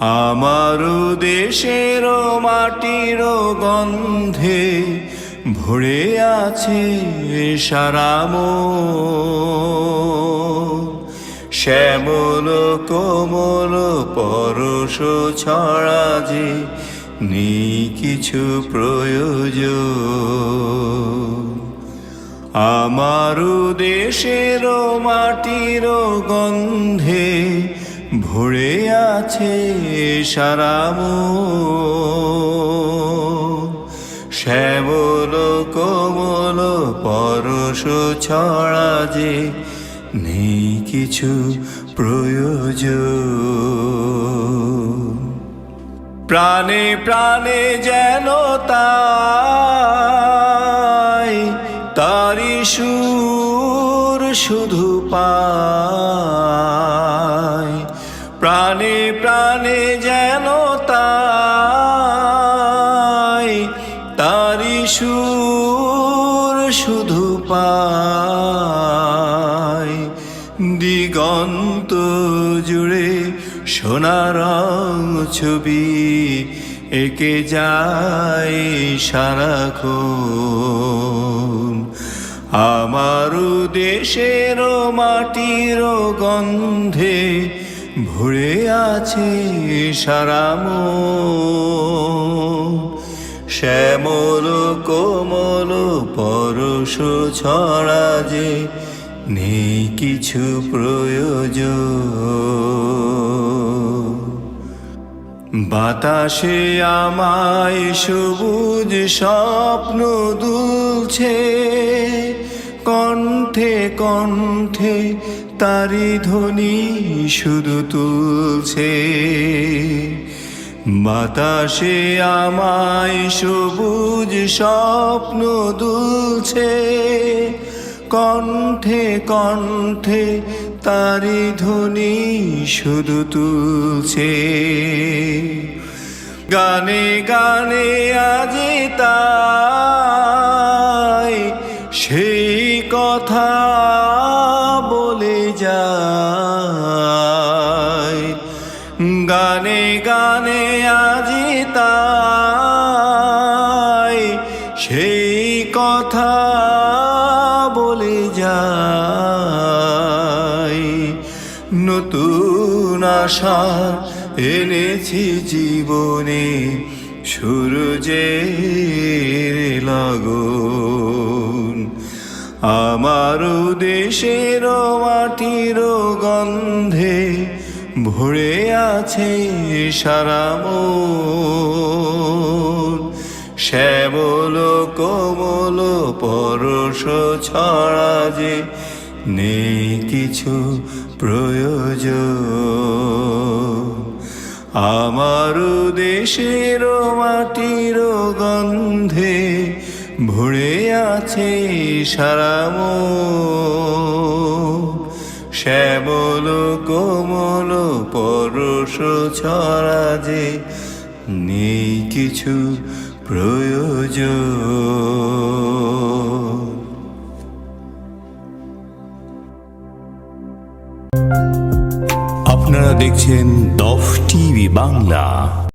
আমারও দেশের মাটির গন্ধে ভরে আছে সারাম শ্যামল কোমল পরশ ছড়া যে নেই কিছু প্রয়োজন। আমার দেশের মাটির গন্ধে ভরে আছে সারাম শ্যামল কোমল পরশ ছড়া যে নেই কিছু প্রয়োজন। প্রাণে প্রাণে যেন তারি সুর শুধু পাই শুধু পাই দিগন্ত জুড়ে সোনার ছবি একে যায় সারাক্ষণ। আমার দেশের মাটির গন্ধে ভরে আছে সারাম শ্যামল কোমল পরশ ছড়া যে নেই কিছু প্রয়োজন। বাতাসে আমায় সবুজ স্বপ্ন দুলছে, কণ্ঠে কণ্ঠে তারি ধ্বনি শুধু তুলছে। বাতাসে আমায় সবুজ স্বপ্ন দুলছে। কণ্ঠে কণ্ঠে তারি ধ্বনি শুধু তুলছে। গানে গানে আজি তাই সেই কথা গানে গানে আজি তাই সেই কথা বলে যায় নতুন আশা এনেছি জীবনে সূর্যের লগন। আমারও দেশের মাটির গন্ধে ভরে আছে সারাম শ্যামল, কোমল, পরশ ছড়া যে নেই কিছু প্রয়োজন। আমার দেশের মাটির গন্ধে ভরে আছে সারাম শ্যামল, কোমল ছড়া যে নেই কিছু প্রয়োজন। আপনারা দেখছেন দফ টিভি বাংলা।